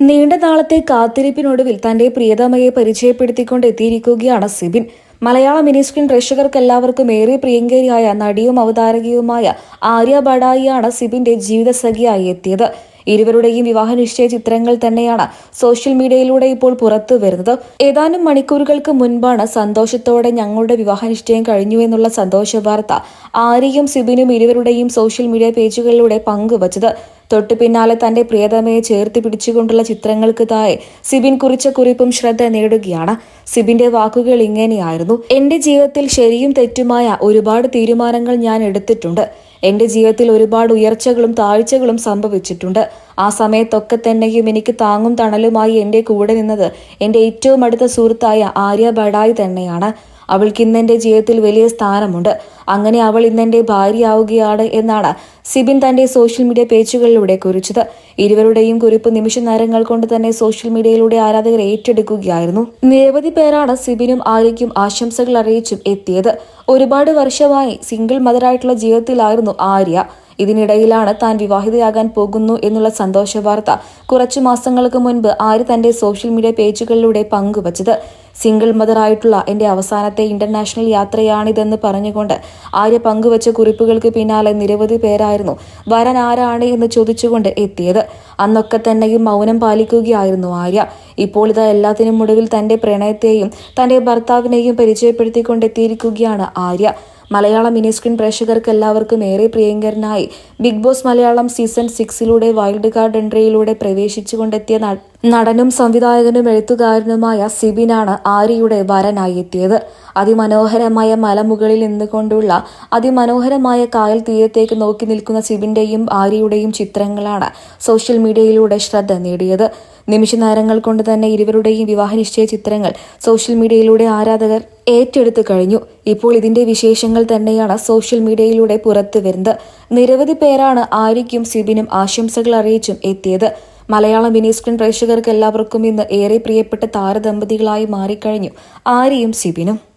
നീണ്ട നാളത്തെ കാത്തിരിപ്പിനൊടുവിൽ തന്റെ പ്രിയതമയെ പരിചയപ്പെടുത്തിക്കൊണ്ട് എത്തിയിരിക്കുകയാണ് സിബിൻ. മലയാള മിനിസ്ക്രീൻ സ്ക്രീൻ പ്രേക്ഷകർക്കെല്ലാവർക്കും ഏറെ പ്രിയങ്കരിയായ നടിയും അവതാരകയുമായ ആര്യ ബഡായിയാണ് സിബിന്റെ ജീവിതസഖിയായി എത്തിയത്. ഇരുവരുടെയും വിവാഹ നിശ്ചയ ചിത്രങ്ങൾ തന്നെയാണ് സോഷ്യൽ മീഡിയയിലൂടെ ഇപ്പോൾ പുറത്തു വരുന്നത്. ഏതാനും മണിക്കൂറുകൾക്ക് മുൻപാണ് സന്തോഷത്തോടെ ഞങ്ങളുടെ വിവാഹ നിശ്ചയം കഴിഞ്ഞു എന്നുള്ള സന്തോഷ വാർത്ത ആര്യയും സിബിനും ഇരുവരുടെയും സോഷ്യൽ മീഡിയ പേജുകളിലൂടെ പങ്കുവച്ചത്. തൊട്ടു പിന്നാലെ തന്റെ പ്രിയതമയെ ചേർത്ത് പിടിച്ചുകൊണ്ടുള്ള ചിത്രങ്ങൾക്ക് താഴെ സിബിൻ കുറിച്ച കുറിപ്പും ശ്രദ്ധ നേടുകയാണ്. സിബിന്റെ വാക്കുകൾ ഇങ്ങനെയായിരുന്നു. എന്റെ ജീവിതത്തിൽ ശരിയും തെറ്റുമായ ഒരുപാട് തീരുമാനങ്ങൾ ഞാൻ എടുത്തിട്ടുണ്ട്. എന്റെ ജീവിതത്തിൽ ഒരുപാട് ഉയർച്ചകളും താഴ്ചകളും സംഭവിച്ചിട്ടുണ്ട്. ആ സമയത്തൊക്കെ തന്നെയും എനിക്ക് താങ്ങും തണലുമായി എന്റെ കൂടെ നിന്നത് എന്റെ ഏറ്റവും അടുത്ത സുഹൃത്തായ ആര്യ ബഡായി തന്നെയാണ്. അവൾക്ക് ഇന്നെന്റെ ജീവിതത്തിൽ വലിയ സ്ഥാനമുണ്ട്. അങ്ങനെ അവൾ ഇന്നെന്റെ ഭാര്യയാവുകയാണ് എന്നാണ് സിബിൻ തന്റെ സോഷ്യൽ മീഡിയ പേജുകളിലൂടെ കുറിച്ചത്. ഇരുവരുടെയും കുറിപ്പ് നിമിഷ നേരങ്ങൾ കൊണ്ട് തന്നെ സോഷ്യൽ മീഡിയയിലൂടെ ആരാധകർ ഏറ്റെടുക്കുകയായിരുന്നു. നിരവധി പേരാണ് സിബിനും ആര്യയ്ക്കും ആശംസകൾ അറിയിച്ചും എത്തിയത്. ഒരുപാട് വർഷമായി സിംഗിൾ മദറായിട്ടുള്ള ജീവിതത്തിലായിരുന്നു ആര്യ. ഇതിനിടയിലാണ് താൻ വിവാഹിതയാകാൻ പോകുന്നു എന്നുള്ള സന്തോഷ വാർത്ത കുറച്ചു മാസങ്ങൾക്ക് മുൻപ് ആര്യ തന്റെ സോഷ്യൽ മീഡിയ പേജുകളിലൂടെ പങ്കുവച്ചത്. സിംഗിൾ മദർ ആയിട്ടുള്ള എന്റെ അവസാനത്തെ ഇന്റർനാഷണൽ യാത്രയാണിതെന്ന് പറഞ്ഞുകൊണ്ട് ആര്യ പങ്കുവച്ച കുറിപ്പുകൾക്ക് പിന്നാലെ നിരവധി പേരായിരുന്നു വരൻ ആരാണ്? എന്ന് ചോദിച്ചുകൊണ്ട് എത്തിയത്. അന്നൊക്കെ തന്നെയും മൗനം പാലിക്കുകയായിരുന്നു ആര്യ. ഇപ്പോൾ ഇത് എല്ലാത്തിനും ഒടുവിൽ തന്റെ പ്രണയത്തെയും തന്റെ ഭർത്താവിനെയും പരിചയപ്പെടുത്തിക്കൊണ്ടെത്തിയിരിക്കുകയാണ് ആര്യ. മലയാളം മിനി സ്ക്രീൻ പ്രേക്ഷകർക്ക് എല്ലാവർക്കും ഏറെ പ്രിയങ്കരനായി. ബിഗ് ബോസ് മലയാളം സീസൺ സിക്സിലൂടെ വൈൽഡ് കാർഡ് എൻട്രിയിലൂടെ പ്രവേശിച്ചുകൊണ്ടെത്തിയ നടനും സംവിധായകനും എഴുത്തുകാരനുമായ സിബിനാണ് ആര്യയുടെ വരനായി എത്തിയത് അതിമനോഹരമായ മലമുകളിൽ നിന്നുകൊണ്ടുള്ള അതിമനോഹരമായ കായൽ തീരത്തേക്ക് നോക്കി നിൽക്കുന്ന സിബിന്റെയും ആര്യയുടെയും ചിത്രങ്ങളാണ് സോഷ്യൽ മീഡിയയിലൂടെ ശ്രദ്ധ നേടിയത്. നിമിഷ നേരങ്ങൾ കൊണ്ട് തന്നെ ഇരുവരുടെയും വിവാഹനിശ്ചയ ചിത്രങ്ങൾ സോഷ്യൽ മീഡിയയിലൂടെ ആരാധകർ ഏറ്റെടുത്തു കഴിഞ്ഞു. ഇപ്പോൾ ഇതിന്റെ വിശേഷങ്ങൾ തന്നെയാണ് സോഷ്യൽ മീഡിയയിലൂടെ പുറത്തു വരുന്നത്. നിരവധി പേരാണ് ആര്യയ്ക്കും സിബിനും ആശംസകൾ അറിയിച്ചും എത്തിയത്. മലയാളം മിനി സ്ക്രീൻ പ്രേക്ഷകർക്ക് എല്ലാവർക്കും ഇന്ന് ഏറെ പ്രിയപ്പെട്ട താരദമ്പതികളായി മാറിക്കഴിഞ്ഞു. ആര്യയും സിബിനും.